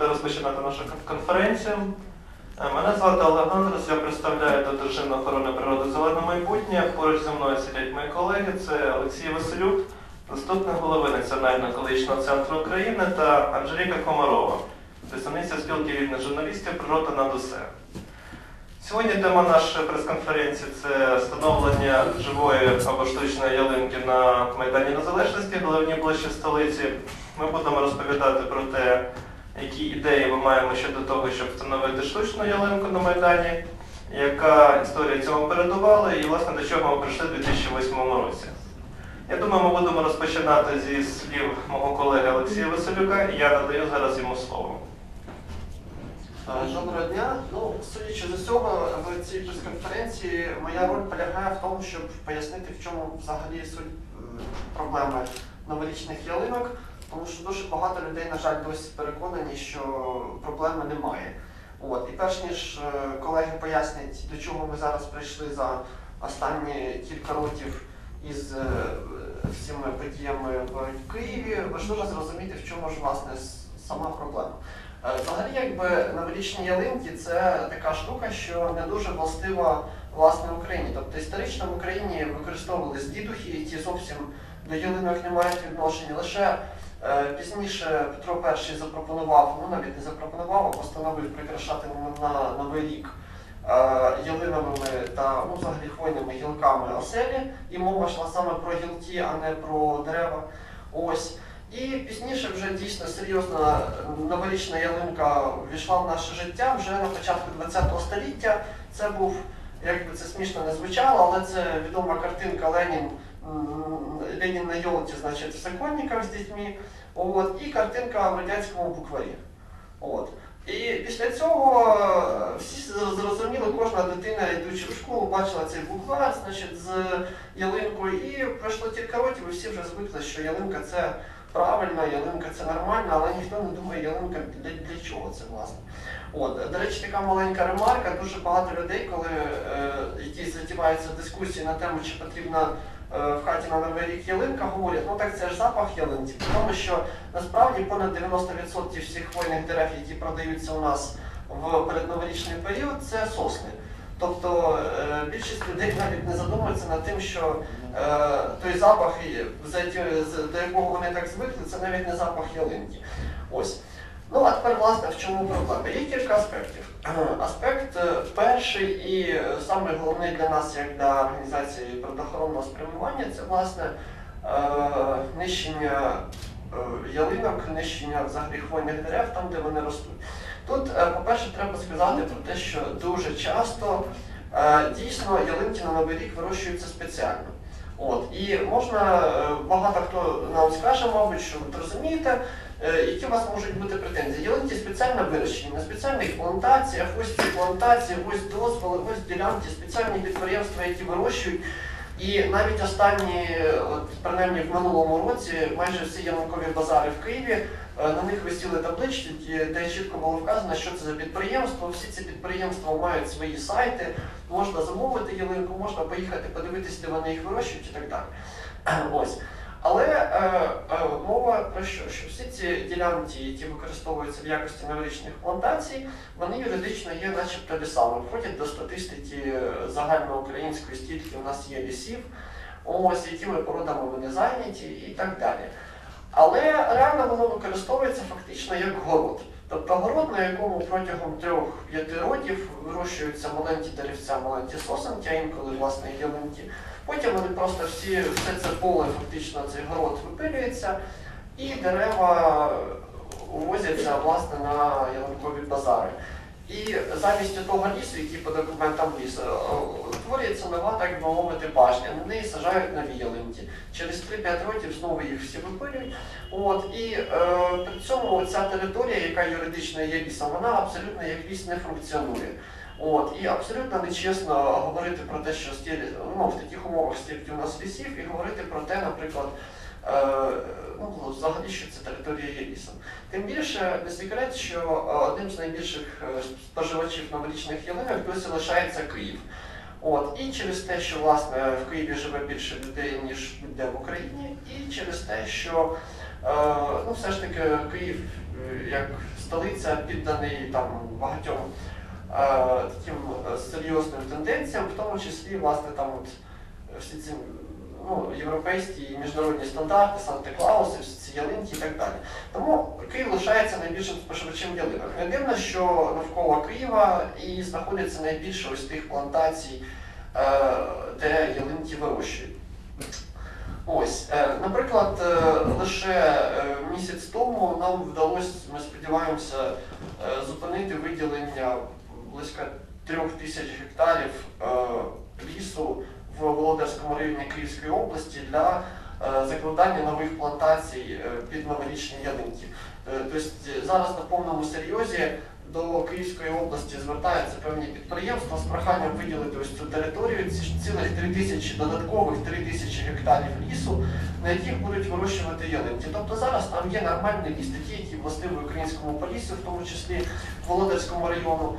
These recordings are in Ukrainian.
Розпочинати нашу конференцію. Е, Мене звати Олег Андрес, я представляю до Державної охорони природи Зелене майбутнє. Поруч зі мною сидять мої колеги. Це Олексій Василюк, заступник голови Національного екологічного центру України та Анжеліка Комарова, представниця спілки вільних журналістів Природа над усе. Сьогодні тема нашої прес-конференції це встановлення живої або штучної ялинки на Майдані Незалежності, головній площі столиці. Ми будемо розповідати про те, які ідеї ми маємо щодо того, щоб встановити штучну ялинку на Майдані, яка історія цьому передувала і, власне, до чого ми прийшли у 2008 році. Я думаю, ми будемо розпочинати зі слів мого колеги Олексія Василюка, і я надаю зараз йому слово. Е, Доброго дня. Ну, судячи з усього, в цій прес-конференції моя роль полягає в тому, щоб пояснити, в чому взагалі суть проблеми новорічних ялинок, тому що дуже багато людей, на жаль, досі переконані, що проблеми немає. От. І перш ніж е, колеги пояснять, до чого ми зараз прийшли за останні кілька років із е, всіми подіями в Києві, важливо зрозуміти, в чому ж власне сама проблема. Е, Взагалі, якби новорічні ялинки це така штука, що не дуже властива власне Україні. Тобто історично в Україні використовувались дідухи, які зовсім до ялинок не мають відношення. Лише е, пізніше Петро І запропонував, ну навіть не запропонував, а постановив прикрашати на, Новий рік е, ялиновими та ну, взагалі хвойними гілками оселі. І мова йшла саме про гілки, а не про дерева. Ось. І пізніше вже дійсно серйозна новорічна ялинка ввійшла в наше життя вже на початку ХХ століття. Це був, як би це смішно не звучало, але це відома картинка Ленін, м, Ленін на йолці, значить, в Сокольниках з дітьми. От, і картинка в радянському букварі. От. І після цього е, всі зрозуміли, кожна дитина, йдучи в школу, бачила цей буквар значить, з ялинкою. І пройшло кілька років, і всі вже звикли, що ялинка це правильно, ялинка це нормально, але ніхто не думає, ялинка для, для чого це власне. От, до речі, така маленька ремарка. Дуже багато людей, коли е, якісь затіваються дискусії на тему, чи потрібна в хаті на новий ялинка, говорять, ну так це ж запах ялинки, тому що насправді понад 90% всіх хвойних дерев, які продаються у нас в передноворічний період, це сосни. Тобто е, більшість людей навіть не задумується над тим, що е, той запах, до якого вони так звикли, це навіть не запах ялинки. Ось. Ну а тепер, власне, в чому проблема? Є кілька аспектів. Аспект е, перший і е, самий головний для нас, як для організації природоохоронного спрямування, це власне е, нищення ялинок, нищення взагалі хвойних дерев там, де вони ростуть. Тут, по-перше, треба сказати про те, що дуже часто дійсно ялинки на Новий рік вирощуються спеціально. От, і можна, е, багато хто нам скаже, мабуть, що ви розумієте, е, які у вас можуть бути претензії. Ялинки спеціально вирощені на спеціальних плантаціях, ось ці плантації, ось дозволи, ось ділянки, спеціальні підприємства, які вирощують. І навіть останні, от, принаймні в минулому році, майже всі ялинкові базари в Києві, е, на них висіли таблички, де чітко було вказано, що це за підприємство. Всі ці підприємства мають свої сайти, можна замовити ялинку, можна поїхати подивитися, де вони їх вирощують і так далі. Ось. Але е, е, мова про що? Що всі ці ділянки, які використовуються в якості невеличних плантацій, вони юридично є начебто лісами, входять до статистики загальноукраїнської, скільки у нас є лісів, ось якими породами вони зайняті і так далі. Але реально воно використовується фактично як город. Тобто город, на якому протягом 3-5 років вирощуються маленькі деревця, маленькі сосенки, а інколи власне ялинки. Потім вони просто всі, все це поле, фактично цей город випилюється, і дерева увозяться власне на ялинкові базари. І замість того лісу, який по документам лісу, е, утворюється нова, так би мовити, башня. На неї сажають нові ялинки. Через 3-5 років знову їх всі випилюють. От, і е, при цьому ця територія, яка юридично є лісом, вона абсолютно як ліс не функціонує. От, і абсолютно нечесно говорити про те, що стіль, ну, в таких умовах стільки у нас лісів, і говорити про те, наприклад, е, ну, взагалі, що це територія є лісом. Тим більше не секрет, що е, одним з найбільших е, споживачів новорічних ялинок досі лишається Київ. От, і через те, що власне в Києві живе більше людей, ніж де в Україні, і через те, що ну, все ж таки Київ е, як столиця підданий там багатьом е, таким е, серйозним тенденціям, в тому числі власне там от всі ці ну, європейські і міжнародні стандарти, Санта-Клауси, ялинки і так далі. Тому Київ лишається найбільшим споживачем ялинок. Не дивно, що навколо Києва і знаходиться найбільше ось тих плантацій, е, де ялинки вирощують. Ось, е, наприклад, е, лише місяць тому нам вдалося, ми сподіваємося, зупинити виділення близько трьох тисяч гектарів лісу в Володарському районі Київської області для е, закладання нових плантацій е, під новорічні ялинки. Е, Тобто зараз на повному серйозі до Київської області звертаються певні підприємства з проханням виділити ось цю територію, цілих 3 тисячі додаткових 3 тисячі гектарів лісу, на яких будуть вирощувати ялинки. Тобто зараз там є нормальний ліс, такі, які властиві українському полісі, в тому числі Володарському району.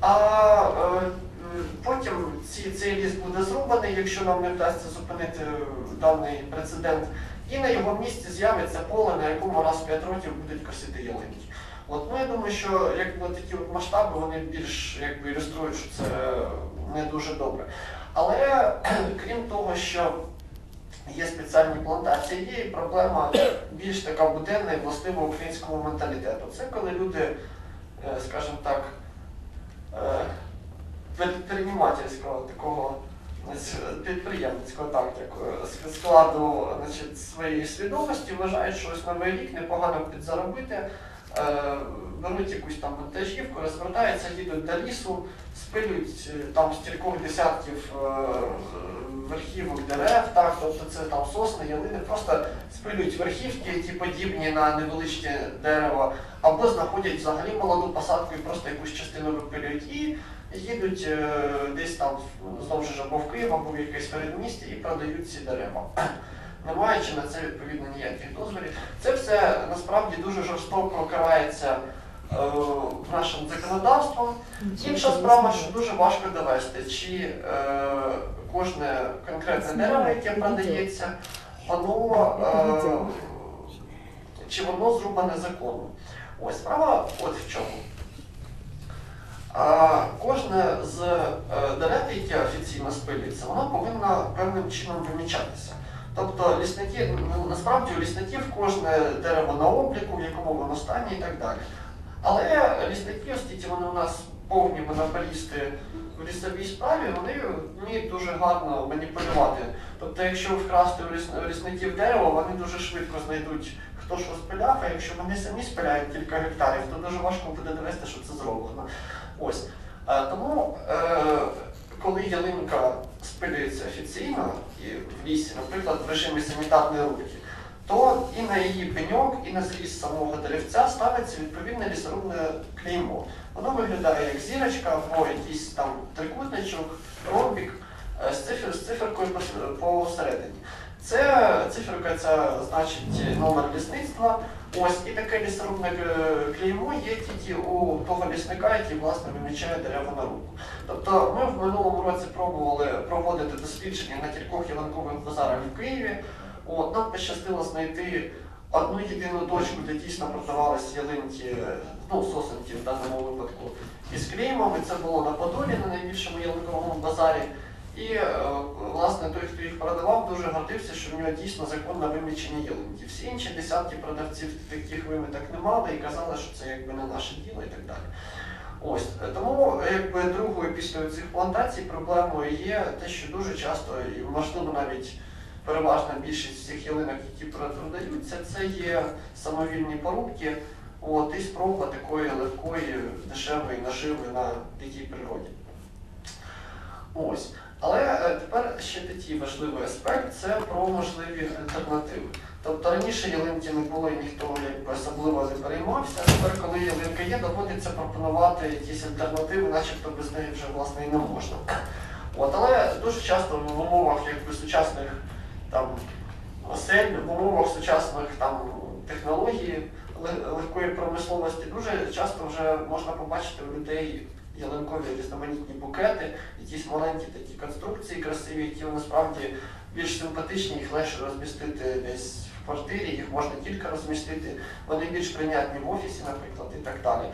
А потім ці, цей ліс буде зрубаний, якщо нам не вдасться зупинити е, даний прецедент, і на його місці з'явиться поле, на якому раз в 5 років будуть косити ялинки. От, ну, я думаю, що якби, такі от масштаби вони більш якби, ілюструють, що це не дуже добре. Але крім того, що є спеціальні плантації, є і проблема більш така буденна і властива українському менталітету. Це коли люди, е, скажімо так, е, предпринимательського такого підприємницького так, е, складу значить, своєї свідомості вважають, що ось новий рік непогано підзаробити. Е, беруть якусь там вантажівку, розвертаються, їдуть до лісу, спилюють е, там стількох десятків е, верхівок дерев, так, тобто це там сосни, ялини, просто спилюють верхівки, які подібні на невеличке дерево, або знаходять взагалі молоду посадку і просто якусь частину випилюють і їдуть е, десь там знову ж або в Київ, або в якесь передмісті і продають ці дерева. Не маючи на це відповідно ніяких дозволів. Це все насправді дуже жорстоко карається е, нашим законодавством. Інша справа, що дуже важко довести, чи е, кожне конкретне дерево, яке продається, воно, е, чи воно зрубане законом. Ось справа от в чому. А кожне з е, дерев, яке офіційно спилюється, воно повинно певним чином вимічатися. Тобто лісники, ну, насправді у лісників кожне дерево на обліку, в якому воно стані і так далі. Але лісники, оскільки вони у нас повні монополісти в лісовій справі, вони вміють дуже гарно маніпулювати. Тобто, якщо вкрасти у лісників дерево, вони дуже швидко знайдуть, хто що спиляв, а якщо вони самі спиляють кілька гектарів, то дуже важко буде довести, що це зроблено. Ось. Е, Тому, е, коли ялинка спилюється офіційно і в лісі, наприклад, в режимі санітарної рубки, то і на її пеньок, і на зріз самого деревця ставиться відповідне лісорубне клеймо. Воно виглядає як зірочка або якийсь там трикутничок, ромбік е, з, циферкою посередині. Це циферка ця значить номер лісництва. Ось і таке лісорубне е, клеймо є тільки у того лісника, який власне вимічає дерева на руку. Тобто ми в минулому році пробували проводити дослідження на кількох ялинкових базарах в Києві. От, нам пощастило знайти одну єдину точку, де дійсно продавалися ялинки, ну, сосенки в даному випадку, із клеймами. Це було на Подолі, на найбільшому ялинковому базарі. І е, власне той, хто їх продавав, дуже гордився, що в нього дійсно законно вимічені ялинки. Всі інші десятки продавців таких виміток не мали і казали, що це якби не наше діло і так далі. Ось тому якби другою після цих плантацій проблемою є те, що дуже часто, і можливо навіть переважна більшість всіх ялинок, які продаються, це є самовільні порубки, от, і спроба такої легкої, дешевої наживи на дикій природі. Ось. Але е, тепер ще такий важливий аспект це про можливі альтернативи. Тобто раніше ялинки не було і ніхто якби особливо не переймався. а Тепер, коли ялинка є, доводиться пропонувати якісь альтернативи, начебто без неї вже власне і не можна. От, але дуже часто в умовах якби, сучасних там, осель, в умовах сучасних там, технологій, легкої промисловості, дуже часто вже можна побачити у людей ялинкові різноманітні букети, якісь маленькі такі конструкції красиві, які насправді більш симпатичні, їх легше розмістити десь в квартирі, їх можна тільки розмістити, вони більш прийнятні в офісі, наприклад, і так далі.